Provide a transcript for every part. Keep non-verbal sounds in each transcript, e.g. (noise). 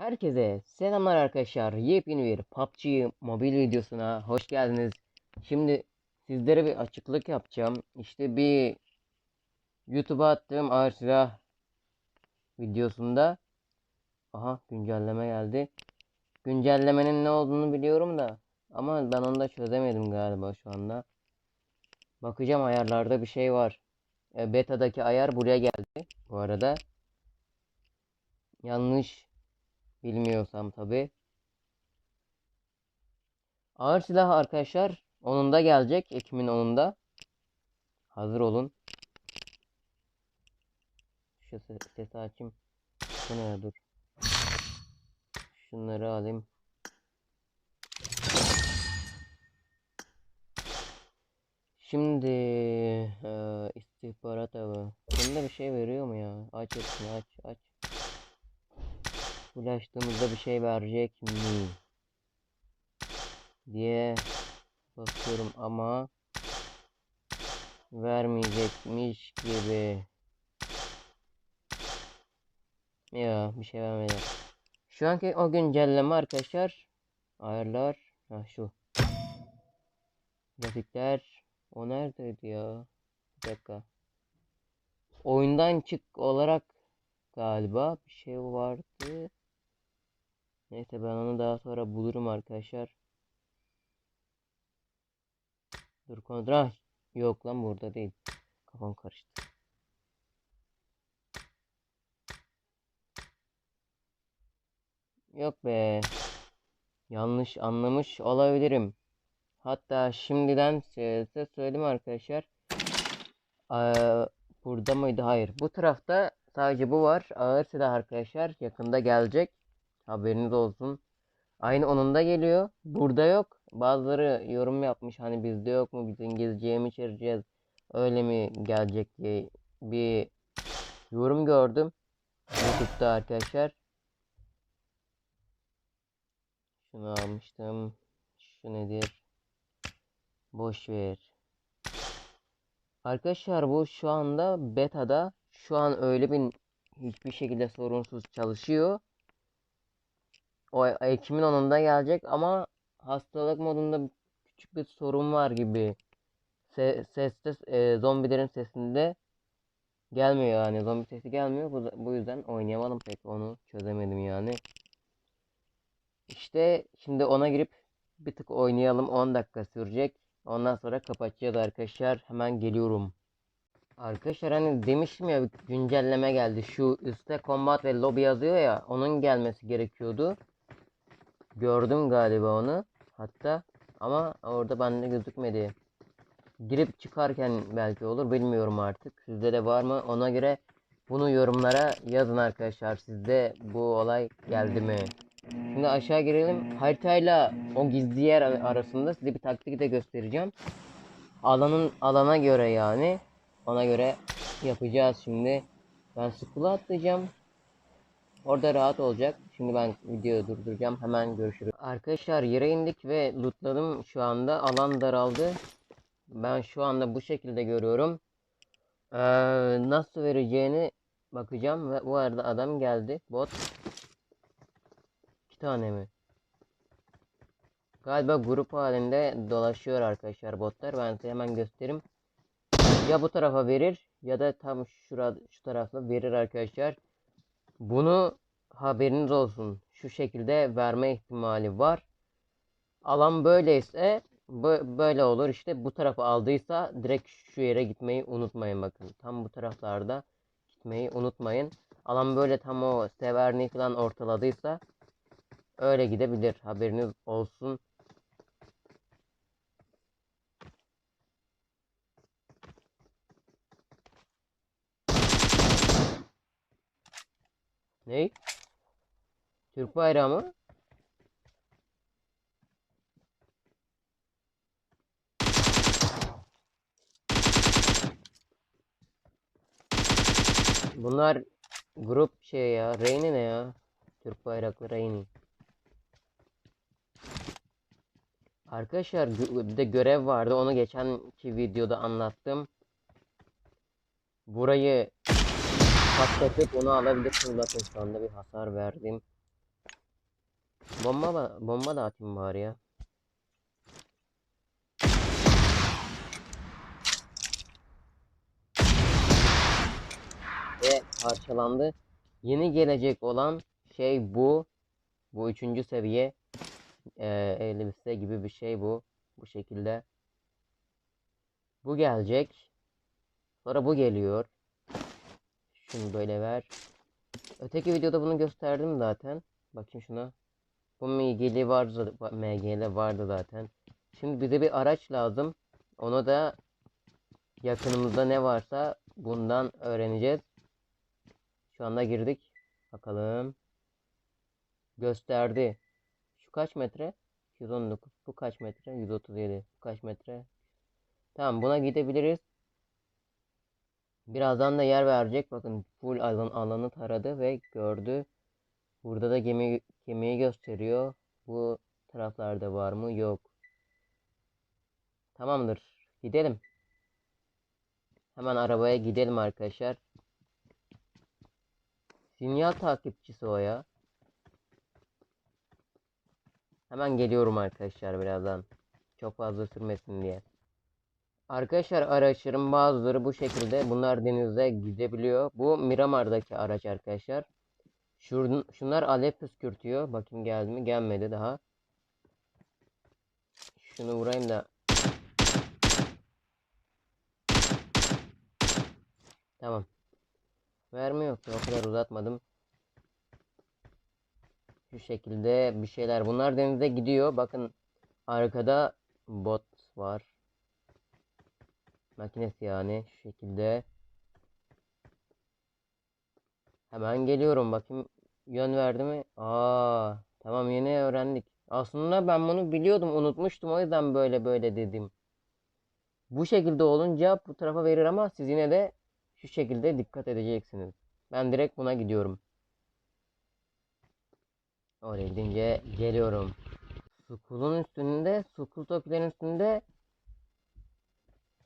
Herkese selamlar arkadaşlar. Yepyeni bir PUBG mobil videosuna hoş geldiniz. Şimdi sizlere bir açıklık yapacağım. İşte bir YouTube'a attığım ağır silah videosunda aha güncelleme geldi. Güncellemenin ne olduğunu biliyorum da ama ben onu da çözemedim galiba şu anda. Bakacağım ayarlarda bir şey var. E, beta'daki ayar buraya geldi bu arada. Yanlış Bilmiyorsam tabi. Ağır silah arkadaşlar. Onun da gelecek. Ekim'in 10'unda. Hazır olun. Şu se- sesi açayım. Ya dur. Şunları alayım. Şimdi eee istihbarat avı. Bunda bir şey veriyor mu ya? Aç hepsini aç aç. Ulaştığımızda bir şey verecek mi? Diye bakıyorum ama vermeyecekmiş gibi. Ya bir şey vermedi. Şu anki o güncelleme arkadaşlar. Ayarlar. Ha şu. Grafikler. O neredeydi ya? Bir dakika. Oyundan çık olarak galiba bir şey vardı. Neyse ben onu daha sonra bulurum arkadaşlar. Dur kontrol. Yok lan burada değil. Kafam karıştı. Yok be. Yanlış anlamış olabilirim. Hatta şimdiden size söyleyeyim arkadaşlar. Burada mıydı? Hayır. Bu tarafta sadece bu var. Ağır silah arkadaşlar. Yakında gelecek. Haberiniz olsun. Aynı onun da geliyor. Burada yok. Bazıları yorum yapmış. Hani bizde yok mu? Biz İngilizceye mi çevireceğiz? Öyle mi gelecek diye bir yorum gördüm. YouTube'da arkadaşlar. Şunu almıştım. Şu nedir? Boş ver. Arkadaşlar bu şu anda beta'da. Şu an öyle bir hiçbir şekilde sorunsuz çalışıyor. O Ekim'in 10'unda gelecek ama hastalık modunda küçük bir sorun var gibi. Se seste e, zombilerin sesinde gelmiyor yani zombi sesi gelmiyor. Bu, bu yüzden oynayamadım pek onu çözemedim yani. İşte şimdi ona girip bir tık oynayalım 10 dakika sürecek. Ondan sonra kapatacağız arkadaşlar. Hemen geliyorum. Arkadaşlar hani demiştim ya güncelleme geldi. Şu üstte combat ve lobby yazıyor ya onun gelmesi gerekiyordu. Gördüm galiba onu. Hatta ama orada bende gözükmedi. Girip çıkarken belki olur bilmiyorum artık. Sizde de var mı? Ona göre bunu yorumlara yazın arkadaşlar. Sizde bu olay geldi mi? Şimdi aşağı girelim. Haritayla o gizli yer arasında size bir taktik de göstereceğim. Alanın alana göre yani. Ona göre yapacağız şimdi. Ben sıkıla atlayacağım. Orada rahat olacak. Şimdi ben videoyu durduracağım. Hemen görüşürüz. Arkadaşlar yere indik ve lootladım. Şu anda alan daraldı. Ben şu anda bu şekilde görüyorum. Ee, nasıl vereceğini bakacağım. Ve bu arada adam geldi. Bot. İki tane mi? Galiba grup halinde dolaşıyor arkadaşlar botlar. Ben size hemen göstereyim. Ya bu tarafa verir ya da tam şurada şu tarafta verir arkadaşlar. Bunu haberiniz olsun. Şu şekilde verme ihtimali var. Alan böyleyse bö- böyle olur. İşte bu tarafa aldıysa direkt şu yere gitmeyi unutmayın bakın. Tam bu taraflarda gitmeyi unutmayın. Alan böyle tam o severni falan ortaladıysa öyle gidebilir. Haberiniz olsun. Ne? Türk bayrağı mı? Bunlar grup şey ya. Reyni ne ya? Türk bayraklı Reyni. Arkadaşlar bir de görev vardı. Onu geçenki videoda anlattım. Burayı patlatıp onu alabilirsiniz. Bakın şu anda bir hasar verdim. Bomba ba- bomba da atayım bari ya. Ve parçalandı. Yeni gelecek olan şey bu. Bu üçüncü seviye eee elbise gibi bir şey bu. Bu şekilde. Bu gelecek. Sonra bu geliyor. Şunu böyle ver. Öteki videoda bunu gösterdim zaten. Bakın şuna. Bu MG'li vardı, MG'li vardı zaten. Şimdi bize bir araç lazım. Onu da yakınımızda ne varsa bundan öğreneceğiz. Şu anda girdik. Bakalım. Gösterdi. Şu kaç metre? 219. Bu kaç metre? 137. Bu kaç metre? Tamam buna gidebiliriz. Birazdan da yer verecek. Bakın full alan, alanı taradı ve gördü. Burada da gemi gemiyi gösteriyor. Bu taraflarda var mı? Yok. Tamamdır. Gidelim. Hemen arabaya gidelim arkadaşlar. Sinyal takipçisi o ya. Hemen geliyorum arkadaşlar birazdan. Çok fazla sürmesin diye. Arkadaşlar araçların bazıları bu şekilde. Bunlar denizde gidebiliyor. Bu Miramar'daki araç arkadaşlar. Şurun, şunlar alev püskürtüyor. Bakayım geldi mi? Gelmedi daha. Şunu vurayım da. Tamam. Verme yok. O kadar uzatmadım. Şu şekilde bir şeyler. Bunlar denize gidiyor. Bakın arkada bot var. Makinesi yani şu şekilde. Hemen geliyorum bakayım yön verdi mi? Aa, tamam yeni öğrendik. Aslında ben bunu biliyordum, unutmuştum. O yüzden böyle böyle dedim. Bu şekilde olunca bu tarafa verir ama siz yine de şu şekilde dikkat edeceksiniz. Ben direkt buna gidiyorum. Oraya gidince geliyorum. Sukulun üstünde, sukul topilerin üstünde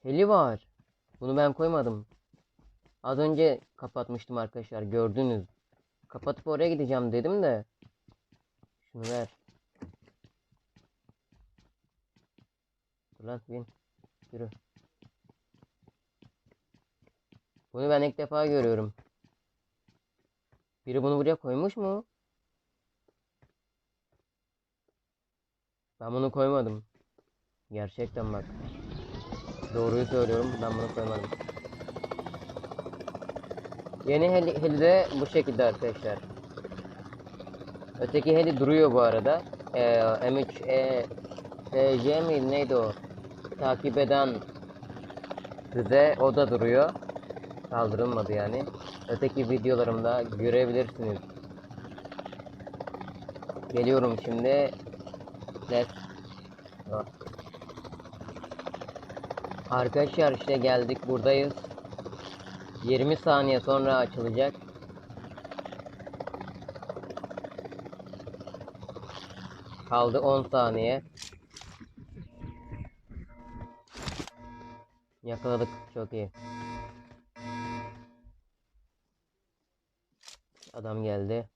heli var. Bunu ben koymadım. Az önce kapatmıştım arkadaşlar. Gördünüz. Kapatıp oraya gideceğim dedim de. Şunu ver. Dur lan bin. Yürü. Bunu ben ilk defa görüyorum. Biri bunu buraya koymuş mu? Ben bunu koymadım. Gerçekten bak. Doğruyu söylüyorum. Ben bunu koymadım. Yeni heli, heli de bu şekilde arkadaşlar. Öteki heli duruyor bu arada. Ee, M3 E SC mi neydi o? Takip eden size o da duruyor. Kaldırılmadı yani. Öteki videolarımda görebilirsiniz. Geliyorum şimdi. Let's Arkadaşlar işte geldik buradayız. 20 saniye sonra açılacak. Kaldı 10 saniye. Yakaladık. Çok iyi. Adam geldi.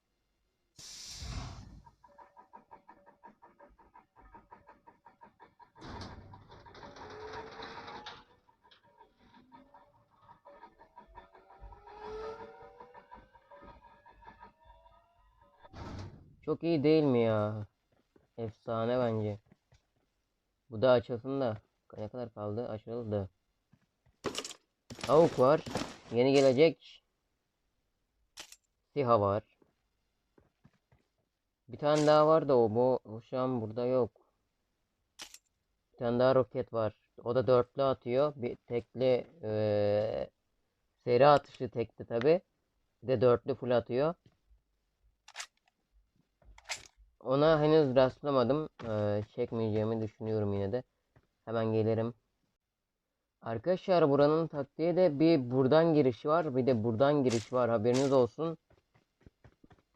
Çok iyi değil mi ya? Efsane bence. Bu da açılsın da. Ne kadar kaldı? Açıldı. Avuk var. Yeni gelecek. Siha var. Bir tane daha var da o bu o şu an burada yok. Bir tane daha roket var. O da dörtlü atıyor. Bir tekli eee, seri atışlı tekli tabi. Bir de dörtlü full atıyor. Ona henüz rastlamadım. Eee, çekmeyeceğimi düşünüyorum yine de. Hemen gelirim. Arkadaşlar buranın taktiği de bir buradan giriş var bir de buradan giriş var haberiniz olsun.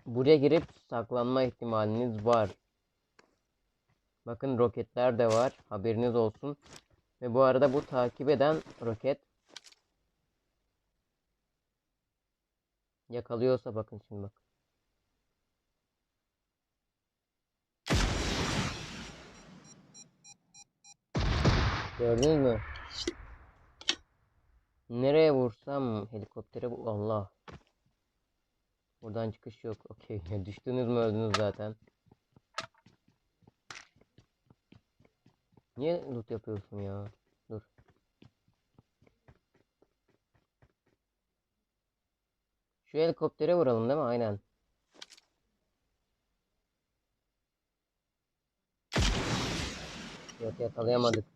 Buraya girip saklanma ihtimaliniz var. Bakın roketler de var haberiniz olsun. Ve bu arada bu takip eden roket yakalıyorsa bakın şimdi bak. Gördünüz mü? Nereye vursam helikoptere bu Allah. Buradan çıkış yok. Okey. (laughs) Düştünüz mü öldünüz zaten. Niye loot yapıyorsun ya? Dur. Şu helikoptere vuralım değil mi? Aynen. Yok yakalayamadık.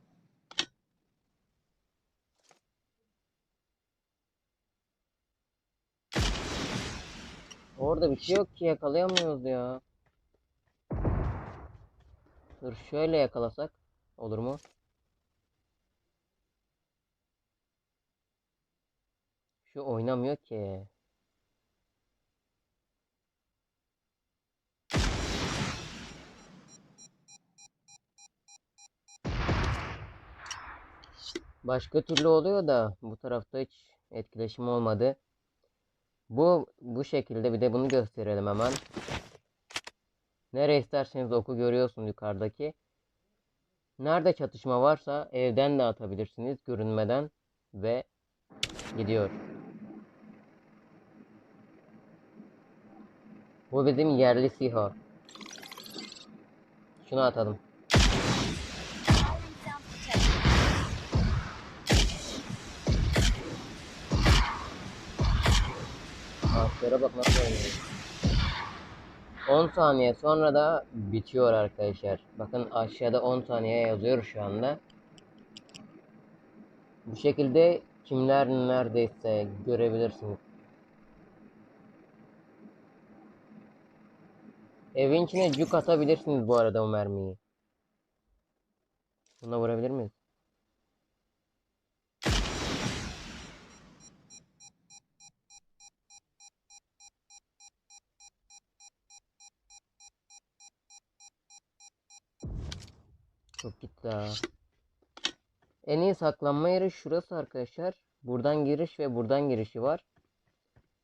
Orada bir şey yok ki yakalayamıyoruz ya. Dur şöyle yakalasak olur mu? Şu oynamıyor ki. Başka türlü oluyor da bu tarafta hiç etkileşim olmadı. Bu bu şekilde bir de bunu gösterelim hemen. Nereye isterseniz oku görüyorsun yukarıdaki. Nerede çatışma varsa evden de atabilirsiniz görünmeden ve gidiyor. Bu bizim yerli SİHA. Şunu atalım. Askere bak nasıl oynuyor. 10 saniye sonra da bitiyor arkadaşlar. Bakın aşağıda 10 saniye yazıyor şu anda. Bu şekilde kimler neredeyse görebilirsiniz. Evin içine cuk atabilirsiniz bu arada o mermiyi. Buna vurabilir miyiz? Çok gitti ha. En iyi saklanma yeri şurası arkadaşlar. Buradan giriş ve buradan girişi var.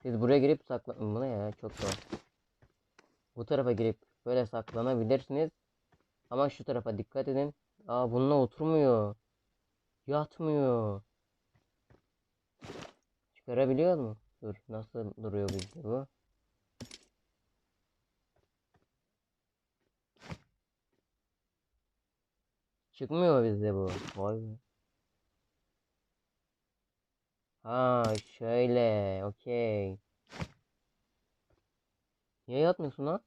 Siz buraya girip saklan... Bu ne ya? Çok zor. Bu tarafa girip böyle saklanabilirsiniz. Ama şu tarafa dikkat edin. Aa bununla oturmuyor. Yatmıyor. Çıkarabiliyor mu? Dur nasıl duruyor bizde bu? Çıkmıyor bizde bu. Vay be. Ha şöyle. Okey. Niye yatmıyorsun lan?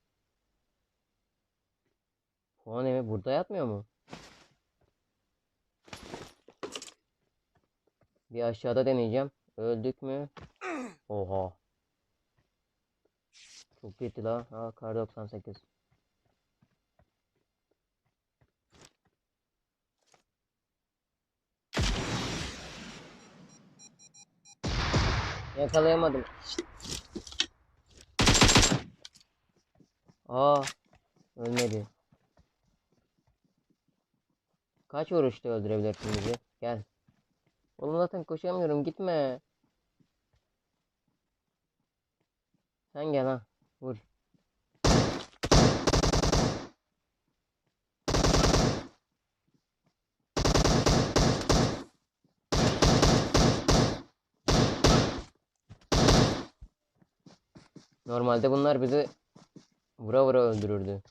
Puan evi burada yatmıyor mu? Bir aşağıda deneyeceğim. Öldük mü? Oha. Çok kötü la. Ha kar 98. Yakalayamadım. Aa, ölmedi. Kaç vuruşta öldürebilirsin bizi? Gel. Oğlum zaten koşamıyorum gitme. Sen gel ha. Vur. Normalde bunlar bizi vura vura öldürürdü.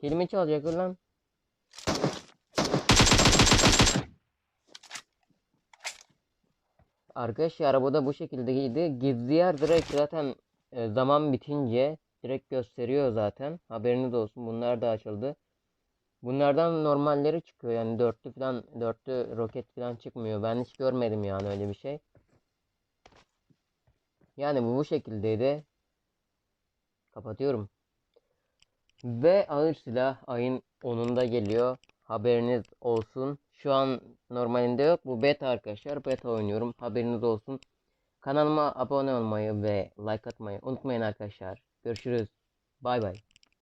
Kelime çalacak lan. Arkadaşlar arabada bu şekildeydi. Gizli yer direkt zaten e, zaman bitince direkt gösteriyor zaten. Haberiniz olsun. Bunlar da açıldı. Bunlardan normalleri çıkıyor. Yani dörtlü falan dörtlü roket falan çıkmıyor. Ben hiç görmedim yani öyle bir şey. Yani bu bu şekildeydi. Kapatıyorum. Ve ağır silah ayın 10'unda geliyor. Haberiniz olsun. Şu an normalinde yok. Bu beta arkadaşlar. Beta oynuyorum. Haberiniz olsun. Kanalıma abone olmayı ve like atmayı unutmayın arkadaşlar. Görüşürüz. Bay bay.